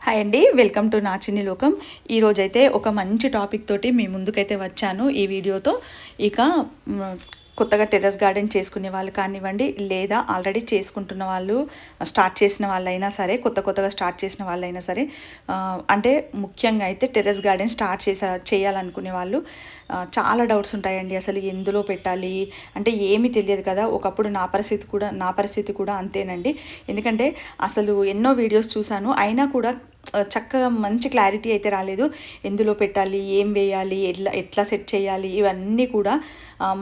Hi అండి welcome to నా చిన్ని లోకం ఈరోజైతే ఒక మంచి టాపిక్ తోటి మీ ముందుకైతే వచ్చాను ఈ వీడియోతో. ఇక కొత్తగా టెర్రస్ గార్డెన్ చేసుకునే వాళ్ళు కానివ్వండి లేదా ఆల్రెడీ చేసుకుంటున్న వాళ్ళు స్టార్ట్ చేసిన వాళ్ళైనా సరే కొత్త కొత్తగా స్టార్ట్ చేసిన వాళ్ళైనా సరే అంటే ముఖ్యంగా అయితే టెర్రస్ గార్డెన్ స్టార్ట్ చేసా చేయాలనుకునే వాళ్ళు చాలా డౌట్స్ ఉంటాయండి. అసలు ఎందులో పెట్టాలి? అంటే ఏమీ తెలియదు కదా. ఒకప్పుడు నా పరిస్థితి కూడా నా పరిస్థితి కూడా అంతేనండి. ఎందుకంటే అసలు ఎన్నో వీడియోస్ చూశాను. అయినా కూడా చక్కగా మంచి క్లారిటీ అయితే రాలేదు. ఎందులో పెట్టాలి ఏం వేయాలి ఎట్లా ఎట్లా సెట్ చేయాలి ఇవన్నీ కూడా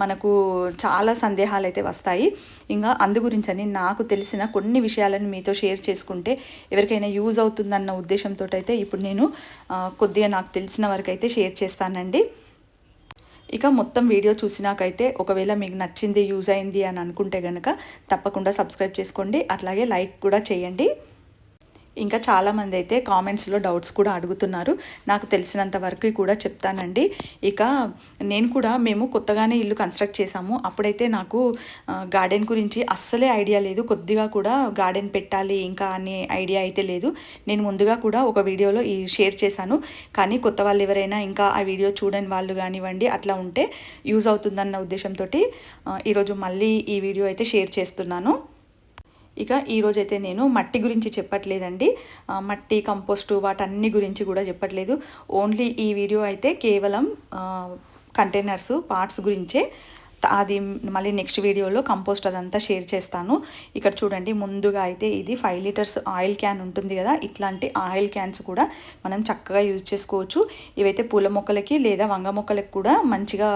మనకు చాలా సందేహాలు అయితే వస్తాయి. ఇంకా అందు గురించి అని నాకు తెలిసిన కొన్ని విషయాలను మీతో షేర్ చేసుకుంటే ఎవరికైనా యూజ్ అవుతుందన్న ఉద్దేశంతో అయితే ఇప్పుడు నేను కొద్దిగా నాకు తెలిసిన వరకు అయితే షేర్ చేస్తానండి. ఇక మొత్తం వీడియో చూసినాకైతే ఒకవేళ మీకు నచ్చింది యూజ్ అయింది అని అనుకుంటే కనుక తప్పకుండా సబ్స్క్రైబ్ చేసుకోండి. అట్లాగే లైక్ కూడా చేయండి. ఇంకా చాలామంది అయితే కామెంట్స్లో డౌట్స్ కూడా అడుగుతున్నారు. నాకు తెలిసినంత వరకు కూడా చెప్తానండి. ఇక నేను కూడా మేము కొత్తగానే ఇల్లు కన్స్ట్రక్ట్ చేసాము అప్పుడైతే నాకు గార్డెన్ గురించి అస్సలే ఐడియా లేదు. కొద్దిగా కూడా గార్డెన్ పెట్టాలి ఇంకా అనే ఐడియా అయితే లేదు. నేను ముందుగా కూడా ఒక వీడియోలో ఈ షేర్ చేశాను. కానీ కొత్త వాళ్ళు ఎవరైనా ఇంకా ఆ వీడియో చూడని వాళ్ళు కానివ్వండి అట్లా ఉంటే యూజ్ అవుతుందన్న ఉద్దేశంతో ఈరోజు మళ్ళీ ఈ వీడియో అయితే షేర్ చేస్తున్నాను. ఇక ఈరోజు అయితే నేను మట్టి గురించి చెప్పట్లేదండి. మట్టి కంపోస్టు వాటన్ని గురించి కూడా చెప్పట్లేదు. ఓన్లీ ఈ వీడియో అయితే కేవలం కంటైనర్స్ పార్ట్స్ గురించే అది మళ్ళీ నెక్స్ట్ వీడియోలో కంపోస్ట్ అదంతా షేర్ చేస్తాను. ఇక్కడ చూడండి ముందుగా అయితే ఇది ఫైవ్ లీటర్స్ ఆయిల్ క్యాన్ ఉంటుంది కదా ఇట్లాంటి ఆయిల్ క్యాన్స్ కూడా మనం చక్కగా యూజ్ చేసుకోవచ్చు. ఇవైతే పూల మొక్కలకి లేదా వంగ మొక్కలకి కూడా మంచిగా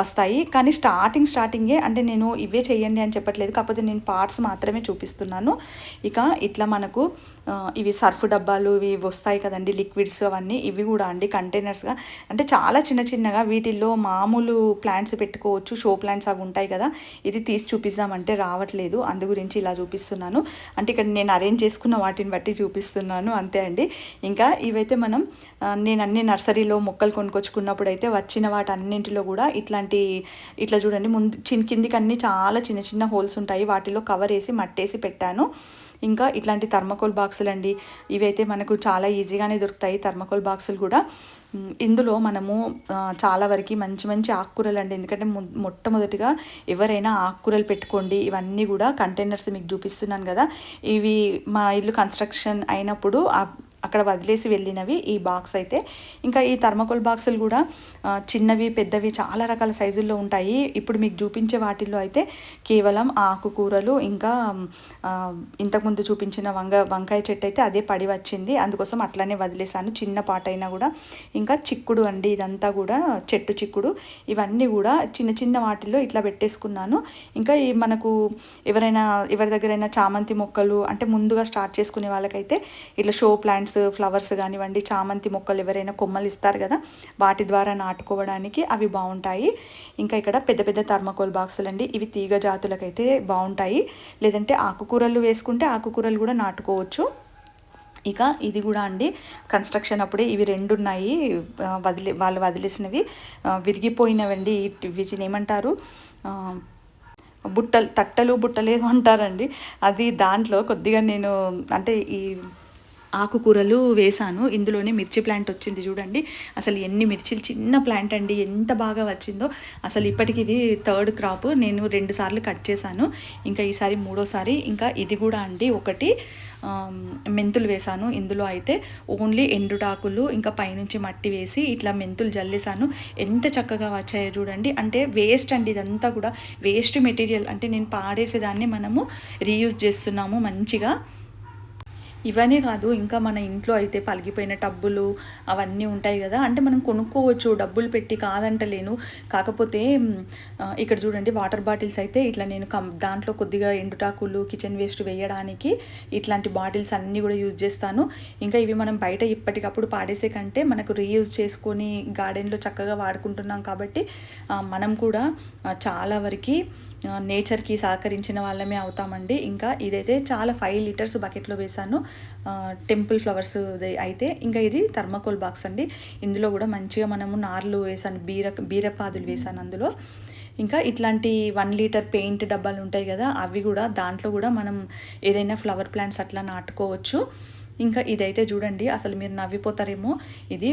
వస్తాయి. కానీ స్టార్టింగ్ స్టార్టింగే అంటే నేను ఇవే చేయండి అని చెప్పట్లేదు. కాకపోతే నేను పార్ట్స్ మాత్రమే చూపిస్తున్నాను. ఇక ఇట్లా మనకు ఇవి సర్ఫ్ డబ్బాలు ఇవి వస్తాయి కదండి లిక్విడ్స్ అవన్నీ ఇవి కూడా అండి కంటైనర్స్గా అంటే చాలా చిన్న చిన్నగా వీటిల్లో మామూలు ప్లాంట్స్ పెట్టుకోవచ్చు షో ప్లాంట్స్ అవి ఉంటాయి కదా ఇది తీసి చూపిద్దామంటే రావట్లేదు. అందు గురించి ఇలా చూపిస్తున్నాను. అంటే ఇక్కడ నేను అరేంజ్ చేసుకున్న వాటిని బట్టి చూపిస్తున్నాను. అంతే అండి. ఇంకా ఇవైతే మనం నేను అన్ని నర్సరీలో మొక్కలు కొనుక్కొచ్చుకున్నప్పుడు అయితే వచ్చిన వాటి అన్నింటిలో కూడా ఇట్లాంటి ఇట్లా చూడండి ముందు చిన్న కిందికి అన్ని చాలా చిన్న చిన్న హోల్స్ ఉంటాయి. వాటిలో కవర్ వేసి మట్టేసి పెట్టాను. ఇంకా ఇట్లాంటి థర్మకోల్ బాక్సులు అండి. ఇవైతే మనకు చాలా ఈజీగానే దొరుకుతాయి థర్మకోల్ బాక్సులు కూడా. ఇందులో మనము చాలా వరకు మంచి మంచి ఆకుకూరలు అండి. ఎందుకంటే మొట్టమొదటిగా ఎవరైనా ఆకుకూరలు పెట్టుకోండి. ఇవన్నీ కూడా కంటైనర్స్ మీకు చూపిస్తున్నాను కదా. ఇవి మా ఇల్లు కన్స్ట్రక్షన్ అయినప్పుడు అక్కడ వదిలేసి వెళ్ళినవి ఈ బాక్స్ అయితే. ఇంకా ఈ థర్మకోల్ బాక్సులు కూడా చిన్నవి పెద్దవి చాలా రకాల సైజుల్లో ఉంటాయి. ఇప్పుడు మీకు చూపించే వాటిల్లో అయితే కేవలం ఆకుకూరలు ఇంకా ఇంతకుముందు చూపించిన వంగ వంకాయ చెట్టు అయితే అదే పడి వచ్చింది. అందుకోసం అట్లానే వదిలేసాను చిన్న పాటైనా కూడా. ఇంకా చిక్కుడు అండి ఇదంతా కూడా చెట్టు చిక్కుడు. ఇవన్నీ కూడా చిన్న చిన్న వాటిల్లో ఇట్లా పెట్టేసుకున్నాను. ఇంకా ఈ మనకు ఎవరైనా ఎవరి దగ్గరైనా చామంతి మొక్కలు అంటే ముందుగా స్టార్ట్ చేసుకునే వాళ్ళకైతే ఇట్లా షో ప్లాంట్స్ ఫ్లవర్స్ కానివ్వండి చామంతి మొక్కలు ఎవరైనా కొమ్మలు ఇస్తారు కదా వాటి ద్వారా నాటుకోవడానికి అవి బాగుంటాయి. ఇంకా ఇక్కడ పెద్ద పెద్ద థర్మకోల్ బాక్సులు అండి. ఇవి తీగ జాతులకైతే బాగుంటాయి. లేదంటే ఆకుకూరలు వేసుకుంటే ఆకుకూరలు కూడా నాటుకోవచ్చు. ఇక ఇది కూడా అండి. కన్స్ట్రక్షన్ అప్పుడే ఇవి రెండు ఉన్నాయి. వదిలి వదిలే వాళ్ళు వదిలేసినవి. విరిగిపోయినవండి. వీటిని ఏమంటారు? బుట్టలు తట్టలు బుట్టలు అంటారండి. అది దాంట్లో కొద్దిగా నేను అంటే ఈ ఆకుకూరలు వేసాను ఇందులోనే మిర్చి ప్లాంట్ వచ్చింది చూడండి. అసలు ఎన్ని మిర్చిలు చిన్న ప్లాంట్ అండి. ఎంత బాగా వచ్చిందో. అసలు ఇప్పటికి ఇది థర్డ్ క్రాప్. నేను రెండు సార్లు కట్ చేశాను. ఇంకా ఈసారి మూడోసారి. ఇంకా ఇది కూడా అండి ఒకటి. మెంతులు వేసాను ఇందులో అయితే ఓన్లీ ఎండుటాకులు ఇంకా పైనుంచి మట్టి వేసి ఇట్లా మెంతులు జల్లేసాను ఎంత చక్కగా వచ్చాయో చూడండి. అంటే వేస్ట్ అండి ఇదంతా కూడా. Waste material. అంటే నేను పాడేసేదాన్ని మనము రీయూజ్ చేస్తున్నాము మంచిగా. ఇవనే కాదు ఇంకా మన ఇంట్లో అయితే పలిగిపోయిన టబ్బులు అవన్నీ ఉంటాయి కదా. అంటే మనం కొనుక్కోవచ్చు డబ్బులు పెట్టి కాదంటలేను. కాకపోతే ఇక్కడ చూడండి వాటర్ బాటిల్స్ అయితే ఇట్లా నేను కం దాంట్లో కొద్దిగా ఎండుటాకులు కిచెన్ వేస్ట్ వేయడానికి ఇట్లాంటి బాటిల్స్ అన్నీ కూడా యూజ్ చేస్తాను. ఇంకా ఇవి మనం బయట ఇప్పటికప్పుడు పాడేసే కంటే మనకు రీయూజ్ చేసుకొని గార్డెన్లో చక్కగా వాడుకుంటున్నాం కాబట్టి మనం కూడా చాలా వరకు నేచర్కి సహకరించిన వాళ్ళమే అవుతామండి. ఇంకా ఇదైతే చాలా ఫైవ్ లీటర్స్ బకెట్లో వేశాను టెంపుల్ ఫ్లవర్స్ అయితే ఇంకా ఇది థర్మకోల్ బాక్స్ అండి. ఇందులో కూడా మంచిగా మనము నార్లు వేసాను బీర బీరపాదులు వేసాను అందులో. ఇంకా ఇట్లాంటి వన్ లీటర్ పెయింట్ డబ్బాలు ఉంటాయి కదా అవి కూడా దాంట్లో కూడా మనం ఏదైనా ఫ్లవర్ ప్లాంట్స్ అట్లా నాటుకోవచ్చు. ఇంకా ఇదైతే చూడండి అసలు మీరు నవ్విపోతారేమో. ఇది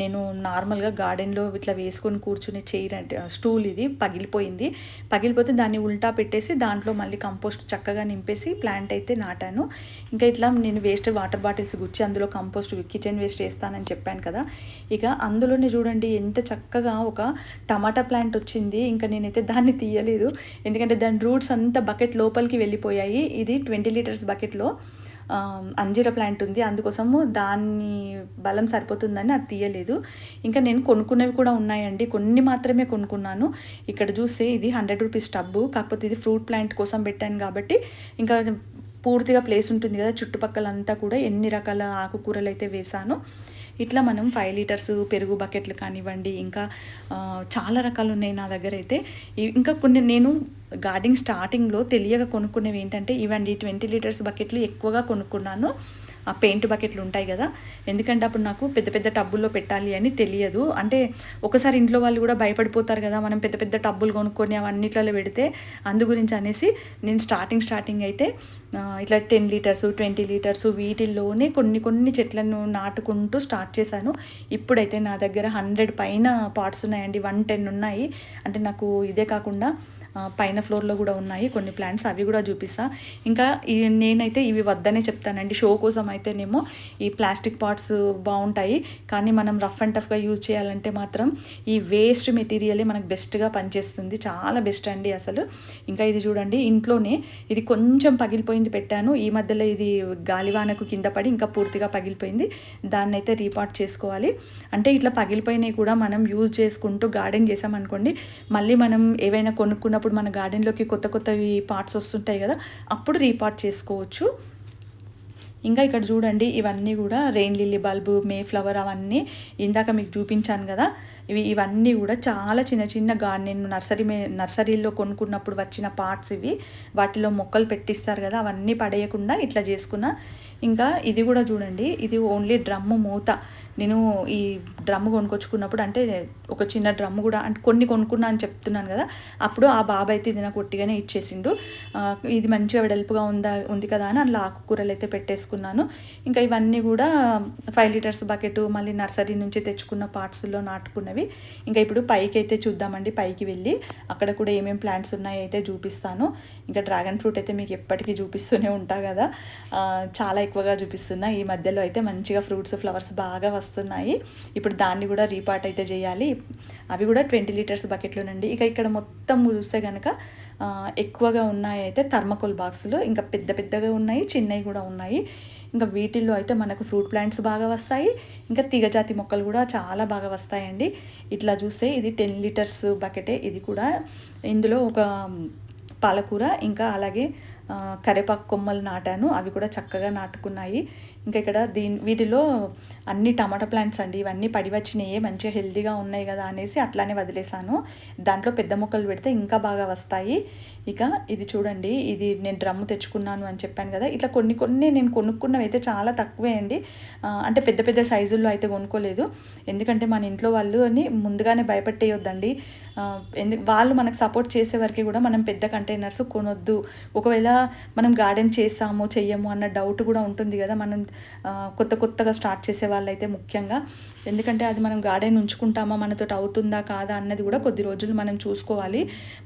నేను నార్మల్గా గార్డెన్లో ఇట్లా వేసుకొని కూర్చునే చైర్ అంటే స్టూల్ ఇది పగిలిపోయింది. పగిలిపోతే దాన్ని ఉల్టా పెట్టేసి దాంట్లో మళ్ళీ కంపోస్ట్ చక్కగా నింపేసి ప్లాంట్ అయితే నాటాను. ఇంకా ఇట్లా నేను వేస్ట్ వాటర్ బాటిల్స్ గుచ్చి అందులో కంపోస్ట్ కిచెన్ వేస్ట్ వేస్తానని చెప్పాను కదా. ఇక అందులోనే చూడండి ఎంత చక్కగా ఒక టమాటా ప్లాంట్ వచ్చింది. ఇంకా నేనైతే దాన్ని తీయలేదు. ఎందుకంటే దాని రూట్స్ అంతా బకెట్ లోపలికి వెళ్ళిపోయాయి. ఇది ట్వంటీ లీటర్స్ బకెట్లో. అంజీర ప్లాంట్ ఉంది. అందుకోసము దాన్ని బలం సరిపోతుందని అది తీయలేదు. ఇంకా నేను కొనుక్కునేవి కూడా ఉన్నాయండి. కొన్ని మాత్రమే కొనుక్కున్నాను. ఇక్కడ చూస్తే ఇది హండ్రెడ్ రూపీస్ టబ్బు. కాకపోతే ఇది ఫ్రూట్ ప్లాంట్ కోసం పెట్టాను కాబట్టి ఇంకా పూర్తిగా ప్లేస్ ఉంటుంది కదా. చుట్టుపక్కల అంతా కూడా ఎన్ని రకాల ఆకుకూరలు అయితే వేశాను. ఇట్లా మనం ఫైవ్ లీటర్స్ పెరుగు బకెట్లు కానివ్వండి ఇంకా చాలా రకాలు ఉన్నాయి నా దగ్గర అయితే. ఇంకా కొన్ని నేను గార్డింగ్ స్టార్టింగ్లో తెలియక కొనుక్కునేవి ఏంటంటే ఇవండి ట్వంటీ లీటర్స్ బకెట్లు ఎక్కువగా కొనుక్కున్నాను. ఆ పెయింట్ బకెట్లు ఉంటాయి కదా. ఎందుకంటే అప్పుడు నాకు పెద్ద పెద్ద టబ్బుల్లో పెట్టాలి అని తెలియదు. అంటే ఒకసారి ఇంట్లో వాళ్ళు కూడా భయపడిపోతారు కదా మనం పెద్ద పెద్ద టబ్బులు కొనుక్కొని అవన్నిట్లలో పెడితే అందు గురించి అనేసి నేను స్టార్టింగ్ స్టార్టింగ్ అయితే ఇట్లా టెన్ లీటర్స్ ట్వంటీ లీటర్స్ వీటిల్లోనే కొన్ని కొన్ని చెట్లను నాటుకుంటూ స్టార్ట్ చేశాను. ఇప్పుడైతే నా దగ్గర హండ్రెడ్ పైన పాట్స్ ఉన్నాయండి. వన్ టెన్ ఉన్నాయి. అంటే నాకు ఇదే కాకుండా పైన ఫ్లోర్లో కూడా ఉన్నాయి కొన్ని ప్లాంట్స్ అవి కూడా చూపిస్తా. ఇంకా నేనైతే ఇవి వద్దనే చెప్తానండి. షో కోసం అయితేనేమో ఈ ప్లాస్టిక్ పాట్స్ బాగుంటాయి కానీ మనం రఫ్ అండ్ టఫ్గా యూజ్ చేయాలంటే మాత్రం ఈ వేస్ట్ మెటీరియలే మనకు బెస్ట్గా పనిచేస్తుంది. చాలా బెస్ట్ అండి అసలు. ఇంకా ఇది చూడండి ఇంట్లోనే ఇది కొంచెం పగిలిపోయింది పెట్టాను. ఈ మధ్యలో ఇది గాలివానకు కింద పడి ఇంకా పూర్తిగా పగిలిపోయింది. దాన్ని అయితే రీపాట్ చేసుకోవాలి. అంటే ఇట్లా పగిలిపోయినవి కూడా మనం యూజ్ చేసుకుంటూ గార్డెన్ చేసామనుకోండి మళ్ళీ మనం ఏవైనా కొనుక్కున్న అప్పుడు మన గార్డెన్లోకి కొత్త కొత్తవి పార్ట్స్ వస్తుంటాయి కదా అప్పుడు రీపార్ట్ చేసుకోవచ్చు. ఇంకా ఇక్కడ చూడండి ఇవన్నీ కూడా rain lily bulb may flower అవన్నీ ఇందాక మీకు చూపించాను కదా ఇవి ఇవన్నీ కూడా చాలా చిన్న చిన్న గార్డెన్ నర్సరీ మే నర్సరీలో కొనుక్కున్నప్పుడు వచ్చిన పార్ట్స్ ఇవి. వాటిలో మొక్కలు పెట్టిస్తారు కదా అవన్నీ పడేయకుండా ఇట్లా చేసుకున్న ఇంకా ఇది కూడా చూడండి ఇది ఓన్లీ డ్రమ్ము మూత. నేను ఈ డ్రమ్ము కొనుక్కొచ్చుకున్నప్పుడు అంటే ఒక చిన్న డ్రమ్ము కూడా అంటే కొన్ని కొనుక్కున్నా అని చెప్తున్నాను కదా అప్పుడు ఆ బాబు అయితే ఇది నాకు ఒట్టిగానే ఇచ్చేసిండు. ఇది మంచిగా వెడల్పుగా ఉందా ఉంది కదా అని అందులో ఆకుకూరలు అయితే పెట్టేసుకున్నాను. ఇంకా ఇవన్నీ కూడా ఫైవ్ లీటర్స్ బకెట్ మళ్ళీ నర్సరీ నుంచి తెచ్చుకున్న పార్ట్స్లో నాటుకున్నవి. ఇంకా ఇప్పుడు పైకి అయితే చూద్దామండి పైకి వెళ్ళి అక్కడ కూడా ఏమేమి ప్లాంట్స్ ఉన్నాయో అయితే చూపిస్తాను. ఇంకా డ్రాగన్ ఫ్రూట్ అయితే మీకు ఎప్పటికీ చూపిస్తూనే ఉంటా కదా. చాలా ఎక్కువగా చూపిస్తున్నా ఈ మధ్యలో అయితే మంచిగా ఫ్రూట్స్ ఫ్లవర్స్ బాగా వస్తున్నాయి. ఇప్పుడు దాన్ని కూడా రీపార్ట్ అయితే చేయాలి. అవి కూడా ట్వంటీ లీటర్స్ బకెట్లోనండి ఇక ఇక్కడ మొత్తం చూస్తే కనుక ఎక్కువగా ఉన్నాయి అయితే థర్మకోల్ బాక్సులు. ఇంకా పెద్ద పెద్దగా ఉన్నాయి చిన్నవి కూడా ఉన్నాయి. ఇంకా వీటిల్లో అయితే మనకు ఫ్రూట్ ప్లాంట్స్ బాగా వస్తాయి. ఇంకా తీగజాతి మొక్కలు కూడా చాలా బాగా వస్తాయండి. ఇట్లా చూస్తే ఇది టెన్ లీటర్స్ బకెటే. ఇది కూడా ఇందులో ఒక పాలకూర ఇంకా అలాగే కరేపాకు కొమ్మలు నాటాను. అవి కూడా చక్కగా నాటుకున్నాయి. ఇంకా ఇక్కడ దీని వీటిలో అన్ని టమాటా ప్లాంట్స్ అండి ఇవన్నీ పడి వచ్చినాయి మంచిగా హెల్తీగా ఉన్నాయి కదా అనేసి అట్లానే వదిలేసాను. దాంట్లో పెద్ద మొక్కలు పెడితే ఇంకా బాగా వస్తాయి. ఇక ఇది చూడండి ఇది నేను డ్రమ్ము తెచ్చుకున్నాను అని చెప్పాను కదా. ఇట్లా కొన్ని కొన్ని నేను కొనుక్కున్నవి అయితే చాలా తక్కువే అండి. అంటే పెద్ద పెద్ద సైజుల్లో అయితే కొనుక్కోలేదు. ఎందుకంటే మన ఇంట్లో వాళ్ళు అని ముందుగానే భయపెట్టేయొద్దండి. ఎందుకు వాళ్ళు మనకు సపోర్ట్ చేసే వరకు కూడా మనం పెద్ద కంటైనర్స్ కొనొద్దు. ఒకవేళ మనం గార్డెన్ చేసాము చెయ్యము అన్న డౌట్ కూడా ఉంటుంది కదా. మనం కొత్త కొత్తగా స్టార్ట్ చేసే వాళ్ళైతే ముఖ్యంగా. ఎందుకంటే అది మనం గార్డెన్ ఉంచుకుంటామా మనతో అవుతుందా కాదా అన్నది కూడా కొద్ది రోజులు మనం చూసుకోవాలి.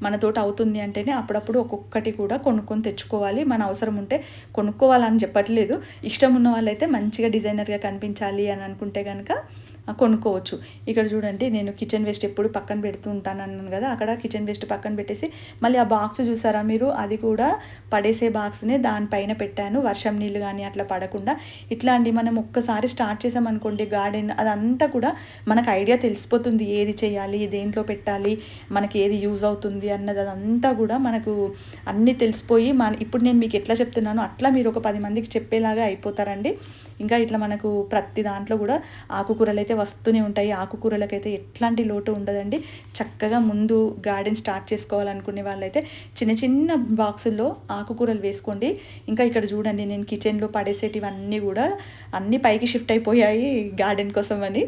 మనతోటి అవుతుంది అంటేనే అప్పుడప్పుడు ఒక్కొక్కటి కూడా కొనుక్కొని తెచ్చుకోవాలి. మన అవసరం ఉంటే కొనుక్కోవాలని చెప్పట్లేదు. ఇష్టం ఉన్న వాళ్ళైతే మంచిగా డిజైనర్గా కనిపించాలి అని అనుకుంటే కనుక కొనుక్కోవచ్చు. ఇక్కడ చూడండి నేను కిచెన్ వేస్ట్ ఎప్పుడు పక్కన పెడుతూ ఉంటాను అన్నాను కదా అక్కడ కిచెన్ వేస్ట్ పక్కన పెట్టేసి మళ్ళీ ఆ బాక్స్ చూసారా మీరు? అది కూడా పడేసే బాక్స్నే దానిపైన పెట్టాను. వర్షం నీళ్ళు కానీ అట్లా పడకుండా. ఇట్లా అండి మనం ఒక్కసారి స్టార్ట్ చేసామనుకోండి గార్డెన్ అదంతా కూడా మనకు ఐడియా తెలిసిపోతుంది. ఏది చేయాలి దేంట్లో పెట్టాలి మనకి ఏది యూజ్ అవుతుంది అన్నది అదంతా కూడా మనకు అన్నీ తెలిసిపోయి మన ఇప్పుడు నేను మీకు ఎట్లా చెప్తున్నానో అట్లా మీరు ఒక పది మందికి చెప్పేలాగా అయిపోతారండి. ఇంకా ఇట్లా మనకు ప్రతి దాంట్లో కూడా ఆకుకూరలు అయితే వస్తూనే ఉంటాయి. ఆకుకూరలకైతే ఎట్లాంటి లోటు ఉండదండి. చక్కగా ముందు గార్డెన్ స్టార్ట్ చేసుకోవాలనుకునే వాళ్ళైతే చిన్న చిన్న బాక్సుల్లో ఆకుకూరలు వేసుకోండి. ఇంకా ఇక్కడ చూడండి నేను కిచెన్లో పడేసేటివన్నీ కూడా అన్నీ పైకి షిఫ్ట్ అయిపోయాయి గార్డెన్ కోసం అని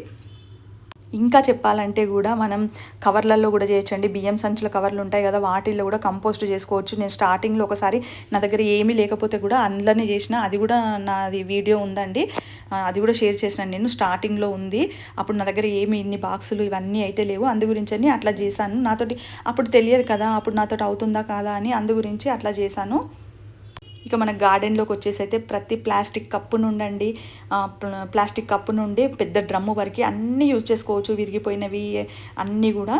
ఇంకా చెప్పాలంటే కూడా మనం కవర్లలో కూడా చేయొచ్చండి. బియ్యం సంచుల కవర్లు ఉంటాయి కదా వాటిల్లో కూడా కంపోస్ట్ చేసుకోవచ్చు. నేను స్టార్టింగ్లో ఒకసారి నా దగ్గర ఏమీ లేకపోతే కూడా అందులోనే చేసిన అది కూడా నాది వీడియో ఉందండి. అది కూడా షేర్ చేసినాను నేను. స్టార్టింగ్లో ఉంది. అప్పుడు నా దగ్గర ఏమి ఇన్ని బాక్సులు ఇవన్నీ అయితే లేవు. అందు గురించి అని అట్లా చేశాను. నాతోటి అప్పుడు తెలియదు కదా అప్పుడు నాతోటి అవుతుందా కాదా అని అందు గురించి అట్లా చేశాను. ఇక మన గార్డెన్లోకి వచ్చేసి అయితే ప్రతి ప్లాస్టిక్ కప్పు నుండండి ప్లాస్టిక్ కప్పు నుండి పెద్ద డ్రమ్ము వరకు అన్నీ యూజ్ చేసుకోవచ్చు. విరిగిపోయినవి అన్నీ కూడా.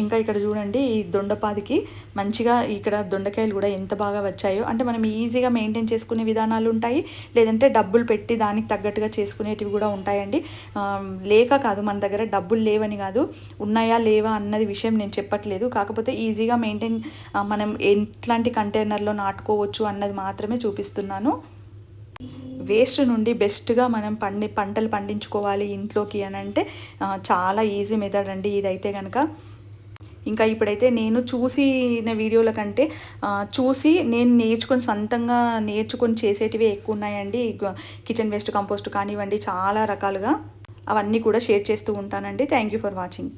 ఇంకా ఇక్కడ చూడండి ఈ దొండపాదికి మంచిగా ఇక్కడ దొండకాయలు కూడా ఎంత బాగా వచ్చాయో. అంటే మనం ఈజీగా మెయింటైన్ చేసుకునే విధానాలు ఉంటాయి లేదంటే డబ్బులు పెట్టి దానికి తగ్గట్టుగా చేసుకునేటివి కూడా ఉంటాయండి. లేక కాదు మన దగ్గర డబ్బులు లేవని కాదు ఉన్నాయా లేవా అన్నది విషయం నేను చెప్పట్లేదు. కాకపోతే ఈజీగా మెయింటైన్ మనం ఎట్లాంటి కంటైనర్లో నాటుకోవచ్చు అన్నది మాత్రమే చూపిస్తున్నాను. వేస్ట్ నుండి బెస్ట్గా మనం పండి పంటలు పండించుకోవాలి ఇంట్లోకి అని అంటే చాలా ఈజీ మెథడ్ అండి ఇదైతే కనుక ఇంకా ఇప్పుడైతే నేను చూసిన వీడియోల కంటే చూసి నేను నేర్చుకొని సొంతంగా నేర్చుకొని చేసేటివే ఎక్కువ ఉన్నాయండి. కిచెన్ వేస్ట్ కంపోస్ట్ కానివ్వండి చాలా రకాలుగా అవన్నీ కూడా షేర్ చేస్తూ ఉంటానండి. Thank you for watching.